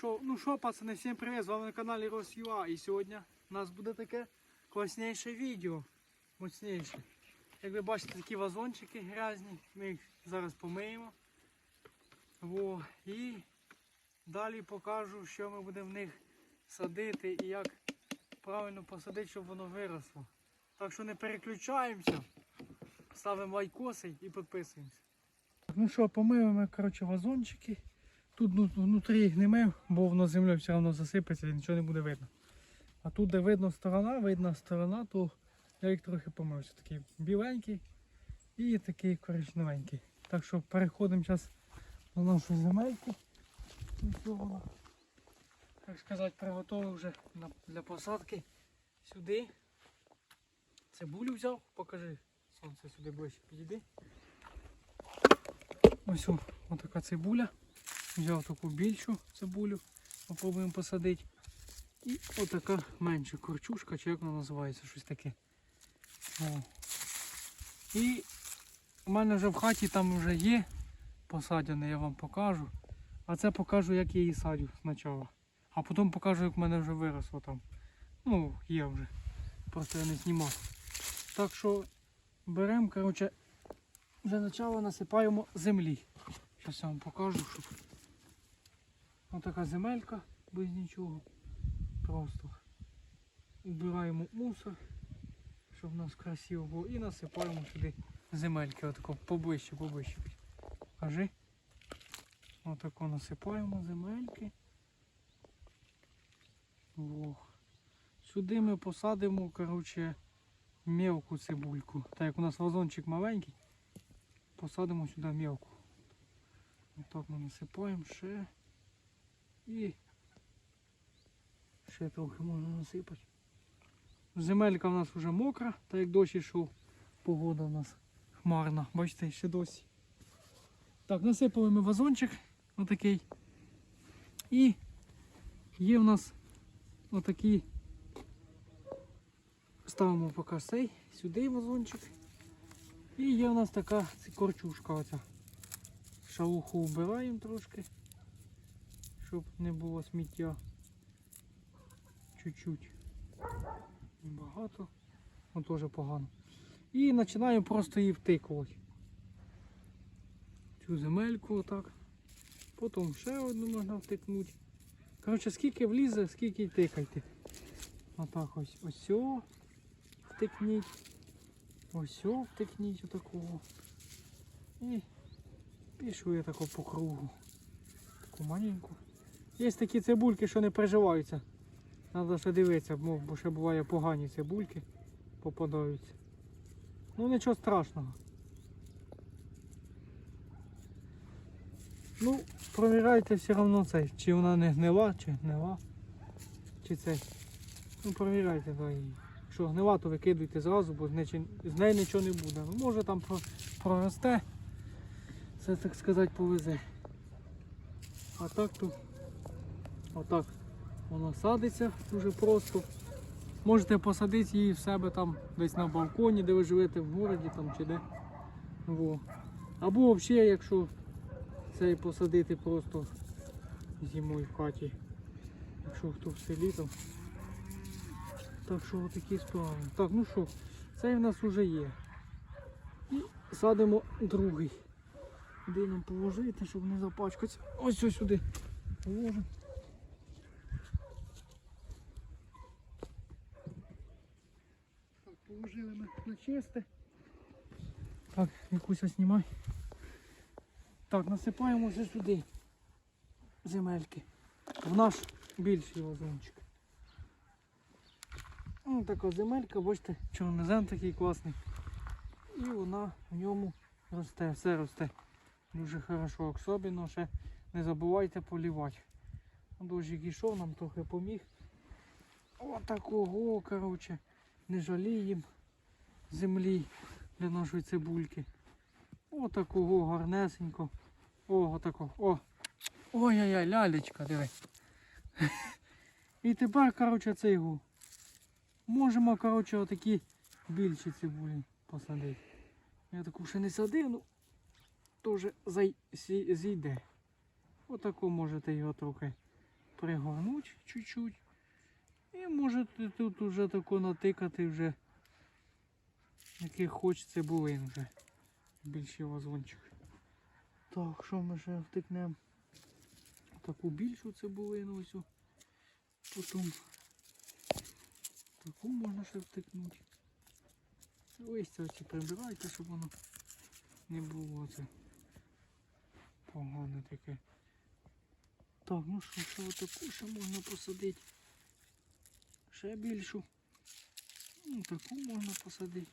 Шо, ну що, пацани, всім привіт, з вами на каналі Росюа. І сьогодні у нас буде таке класніше відео. Моцніше. Як ви бачите, такі вазончики грязні. Ми їх зараз помиємо. Во. І далі покажу, що ми будемо в них садити і як правильно посадити, щоб воно виросло. Так що не переключаємося. Ставимо лайкоси і підписуємося. Ну що, помили ми коротше, вазончики. Тут ну, внутрі їх не бо воно землею все одно засипеться і нічого не буде видно. А тут, де видно сторона, видна сторона, то я їх трохи помився. Такий біленький і такий коричневенький. Так що переходимо зараз до нашої земельки. Так сказати, приготував вже для посадки сюди. Цибулю взяв, покажи. Сонце сюди ближче підійди. Ось о, отака цибуля. Взяв таку більшу цибулю, попробуємо посадити. І отака менша корчушка, чи як вона називається, щось таке. О. І у мене вже в хаті там вже є посадяне, я вам покажу. А це покажу, як я її садю спочатку. А потім покажу, як в мене вже виросло там. Ну, є вже. Просто я не знімав. Так що беремо, коротше, для начала насипаємо землі. Зараз я вам покажу, щоб Ось така земелька без нічого. Просто вбираємо мусор, щоб у нас красиво було. І насипаємо сюди земельки. Отако поближче, поближче. Кажи. Отако насипаємо земельки. Во. Сюди ми посадимо, коротше, мелку цибульку. Так як у нас вазончик маленький, посадимо сюди мелку. Отак ми насипаємо ще. І ще трохи можна насипати. Земелька в нас вже мокра, так як дощ йшов. Погода в нас хмарна. Бачите, ще досі. Так, насипали ми вазончик отакий. І є в нас отакий. Ставимо поки цей, сюди вазончик. І є в нас така корчушка оця. Шалуху вбираємо трошки щоб не було сміття. Чуть-чуть. Багато. Ну теж погано. І починаємо просто її втикувати. Цю земельку отак. Потім ще одну можна втикнути. Коротше, скільки влізе, скільки й тикайте. Отак ось ось втикніть. Ось втикніть отакого. І пішли тако по кругу. Таку маленьку. Є такі цибульки, що не приживаються. Треба ще дивитися, бо ще буває погані цибульки попадаються. Ну нічого страшного. Ну, провіряйте все одно цей, чи вона не гнила, чи гнила, чи цей. Ну провіряйте її. Якщо гнила, то викидуйте зразу, бо з неї, нічого не буде. Ну може там проросте, це так сказати повезе. А так то Отак воно садиться дуже просто. Можете посадити її в себе там десь на балконі, де ви живете в городі там чи де. Во. Або взагалі, якщо цей посадити просто зимою в хаті. Якщо хто в селі там. Так що отакі справи. Так, ну що, цей в нас вже є. І садимо другий. Де нам положити, щоб не запачкатися. Ось ось сюди. Положимо. Положили ми на чисте. Так, якусь знімай. Так, насипаємо вже сюди земельки. В наш більший вазончик. Ось така земелька, бачите, чорнозем такий класний. І вона в ньому росте, все росте. Дуже хорошо, особливо ще не забувайте полівати. Дощик ішов, нам трохи поміг. Отакого, коротше не жаліємо землі для нашої цибульки. Отакого гарнесенько. О, отако. О. Ой-ой-ой, лялечка, диви. І тепер, коротше, гу. Можемо, коротше, отакі більші цибулі посадити. Я таку ще не садив, ну зай... зійде. Отаку можете його трохи пригорнути чуть-чуть. І можете тут уже тако натикати вже, яких хоч цибулин вже. Більший вазончик. Так, що ми ще втикнемо? Таку більшу цибулину ось. Потім таку можна ще втикнути. Листя оці прибирайте, щоб воно не було це погане таке. Так, ну що, ще отаку ще можна посадити. Ще більшу. Ну, таку можна посадити.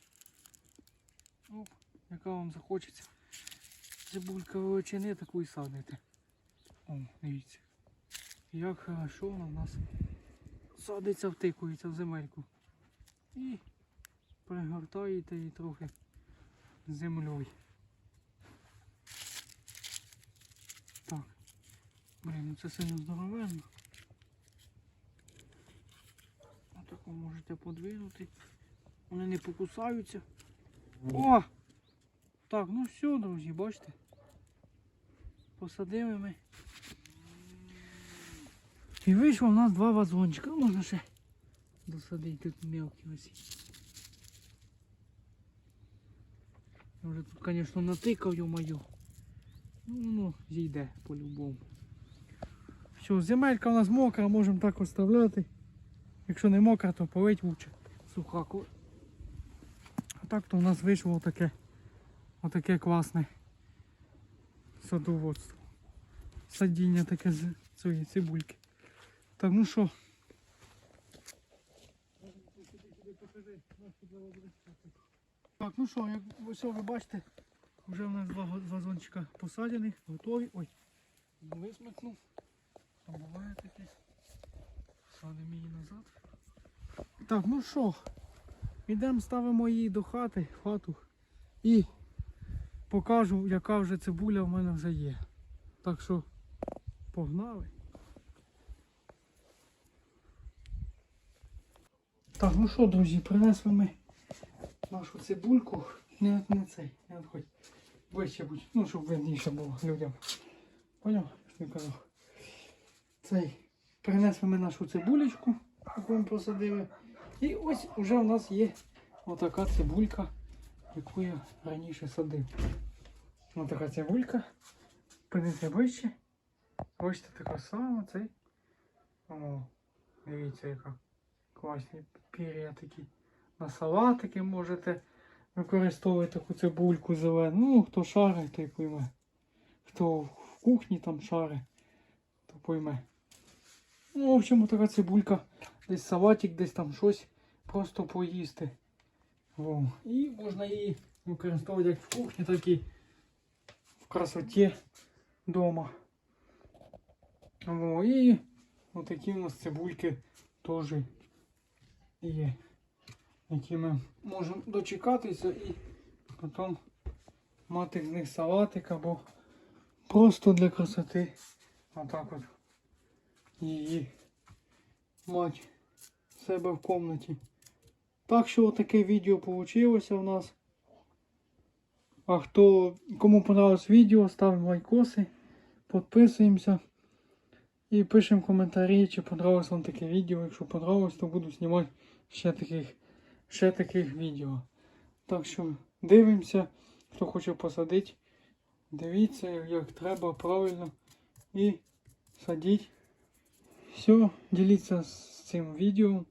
Оп, яка вам захочеться. Цибулька величини таку і садите. О, дивіться. Як хорошо вона в нас садиться, втикується в земельку. І пригортаєте її трохи землею. Так. Блін, ну це сильно здоровенно. Отако можете подвинути. Вони не покусаються. О! Так, ну все, друзі, бачите. Посадили ми. І вийшло у нас два вазончика. Можна ще досадити тут мелкі ось. Я вже тут, звісно, натикав йо-моє. Ну, воно зійде по-любому. Все, земелька у нас мокра, можемо так оставляти. Якщо не мокра, то полить лучше суха. А так то у нас вийшло отаке, отаке класне садоводство. Садіння таке з цієї цибульки. Так, ну що? Так, ну що, як ось ви бачите, вже у нас два вазончика посаджені, готові. Ой, висмикнув. А буває таке. Її назад. Так, ну що, йдемо ставимо її до хати, хату і покажу, яка вже цибуля в мене вже є. Так що погнали. Так, ну що, друзі, принесли ми нашу цибульку. Не, не цей, не відходь. Вище будь, ну щоб видніше було людям. Поняв? Що я казав? Цей. Принесли ми нашу цибулечку, яку ми посадили. І ось уже у нас є отака цибулька, яку я раніше садив. Ось така цибулька. Принесли вище. Ось така сама цей. О, дивіться яка. Класні пір'я такі. На салатики можете використовувати таку цибульку зелену. Ну, хто шарить, той пойме. Хто в кухні там шарить, то пойме. Ну, в общем, така цибулька. Десь салатик, десь там щось. Просто поїсти. О. І можна її використовувати як в кухні, так і в красоті вдома. О, і отакі у нас цибульки теж є. Які ми можемо дочекатися і потім мати з них салатик або просто для красоти. Отак от її мати в себе в комнаті. Так що таке відео вийшло у нас. А хто кому понравилось відео, ставимо лайкоси, підписуємося і пишемо коментарі, чи понравилось вам таке відео. Якщо понравилось, то буду знімати ще таких, ще таких відео. Так що дивимося, хто хоче посадити. Дивіться, як треба правильно і садіть. Все, діліться з цим відео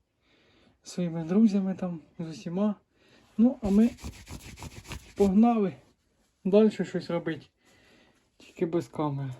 своїми друзями там, з усіма. Ну, а ми погнали далі щось робити. Тільки без камери.